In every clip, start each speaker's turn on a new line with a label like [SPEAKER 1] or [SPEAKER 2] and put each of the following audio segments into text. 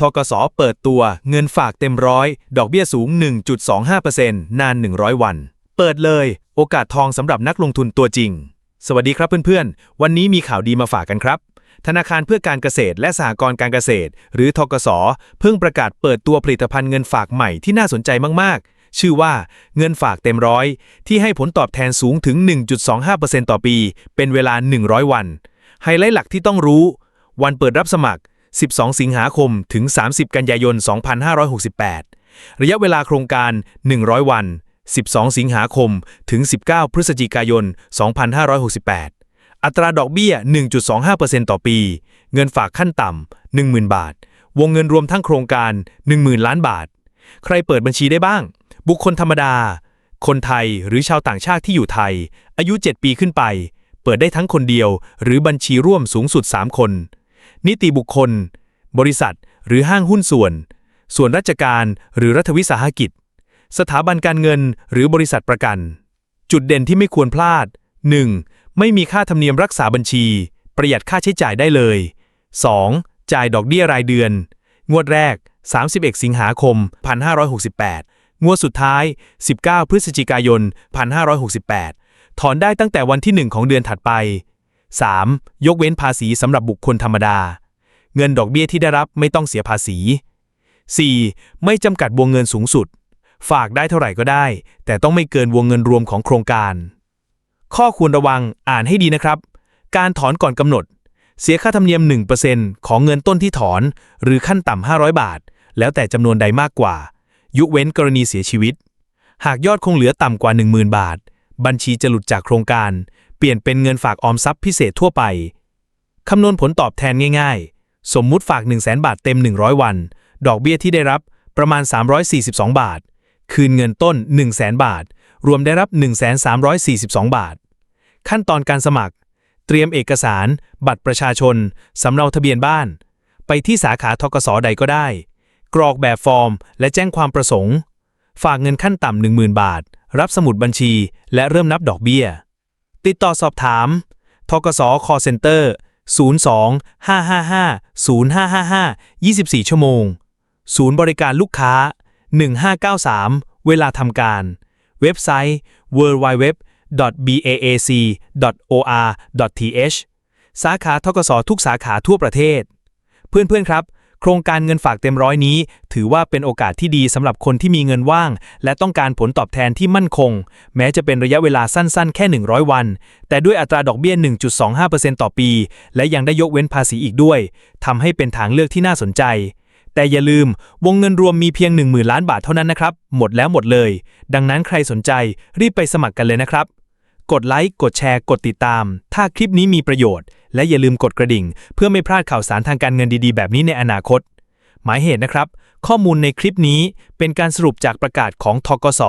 [SPEAKER 1] ทกสเปิดตัวเงินฝากเต็มร้อย ดอกเบี้ยสูง 1.25%นาน 100 วัน เปิดเลย โอกาสทองสำหรับนักลงทุนตัวจริง สวัสดีครับเพื่อนๆ วันนี้มีข่าวดีมาฝากกันครับ ธนาคารเพื่อการเกษตรและสหกรณ์การเกษตร หรือทกสเพิ่งประกาศเปิดตัวผลิตภัณฑ์เงินฝากใหม่ที่น่าสนใจมากๆ ชื่อว่าเงินฝากเต็มร้อยที่ให้ผลตอบแทนสูงถึง 1.25%ต่อปี เป็นเวลา 100 วัน ไฮไลท์หลักที่ต้องรู้ วันเปิดรับสมัคร 12 สิงหาคม ถึง 30 กันยายน 2568 ระยะเวลาโครงการ 100 วัน 12 สิงหาคม ถึง 19 พฤศจิกายน 2568 อัตราดอกเบี้ย 1.25%ต่อปี เงินฝากขั้นต่ำ 10,000 บาท วงเงินรวมทั้งโครงการ 10,000 ล้านบาท ใครเปิดบัญชีได้บ้าง บุคคลธรรมดา คนไทยหรือชาวต่างชาติที่อยู่ไทย อายุ 7 ปีขึ้นไป เปิดได้ทั้งคนเดียว หรือบัญชีร่วมสูงสุด 3 คน นิติบุคคล บริษัท หรือห้างหุ้นส่วน ส่วนราชการหรือรัฐวิสาหกิจ สถาบันการเงินหรือบริษัทประกัน จุดเด่นที่ไม่ควรพลาด 1. ไม่มีค่าธรรมเนียมรักษาบัญชี ประหยัดค่าใช้จ่ายได้เลย 2. จ่ายดอกเบี้ยรายเดือน งวดแรก 31 สิงหาคม 1568 งวดสุดท้าย 19 พฤศจิกายน 1568 ถอนได้ตั้งแต่วันที่ 1 ของเดือนถัดไป 3. ยกเว้นภาษีสำหรับบุคคลธรรมดา เงินดอกเบี้ยที่ได้รับไม่ต้องเสียภาษี 4. ไม่จำกัดวงเงินสูงสุด ฝากได้เท่าไหร่ก็ได้ แต่ต้องไม่เกินวงเงินรวมของโครงการ ข้อควรระวังอ่านให้ดีนะครับ การถอนก่อนกำหนด เสียค่าธรรมเนียม 1%ของเงินต้นที่ถอน หรือขั้นต่ำ500 บาท แล้วแต่จำนวนใดมากกว่า ยุเว้นกรณีเสียชีวิต หากยอดคงเหลือต่ำกว่า 10,000 บาท บัญชีจะหลุดจากโครงการ เปลี่ยนเป็นเงินฝากออมทรัพย์พิเศษทั่วไป คำนวณผลตอบแทนง่ายๆ สมมุติฝาก 1 0 0 0 0แบาทเต็ม 100 วัน ดอกเบี้ยที่ได้รับประมาณ 342 บาท คืนเงินต้น 1 0 0 0 0แบาท รวมได้รับ 1,342 บาท ขั้นตอนการสมัคร เตรียมเอกสาร บัตรประชาชน สำเนาทะเบียนบ้าน ไปที่สาขาทกสใดก็ได้ กรอกแบบฟอร์ม และแจ้งความประสงค์ ฝากเงินขั้นต่ำ10,000 บาท รับสมุดบัญชี และเริ่มนับดอกเบี้ย ติดต่อสอบถาม ทกส call center 02 555 0555 24 ชั่วโมง ศูนย์บริการลูกค้า 1593 เวลาทำการ เว็บไซต์ www.baac.or.th สาขาทกสทุกสาขาทั่วประเทศ เพื่อนๆครับ โครงการเงินฝากเต็มร้อยนี้ ถือว่าเป็นโอกาสที่ดีสำหรับคนที่มีเงินว่าง และต้องการผลตอบแทนที่มั่นคง แม้จะเป็นระยะเวลาสั้นๆ แค่ 100 วัน แต่ด้วยอัตราดอกเบี้ย 1.25%ต่อปี และยังได้ยกเว้นภาษีอีกด้วยทำให้เป็นทางเลือกที่น่าสนใจ แต่อย่าลืมวงเงินรวมมีเพียง 10,000 ล้านบาทเท่านั้นนะครับ หมดแล้วหมดเลย ดังนั้นใครสนใจรีบไปสมัครกันเลยนะครับ กดไลค์กดแชร์ กดติดตาม ถ้าคลิปนี้มีประโยชน์ และอย่าลืมกดกระดิ่ง เพื่อไม่พลาดข่าวสารทางการเงินดีๆ แบบนี้ในอนาคต หมายเหตุนะครับ ข้อมูลในคลิปนี้เป็นการสรุปจากประกาศของทกส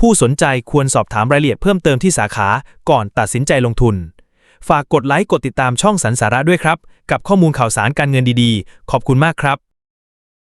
[SPEAKER 1] ผู้สนใจควรสอบถามรายละเอียดเพิ่มเติมที่สาขาก่อนตัดสินใจลงทุน ฝากกดไลค์กดติดตามช่องสันสาระด้วยครับ กับข้อมูลข่าวสารการเงินดีๆ ขอบคุณมากครับ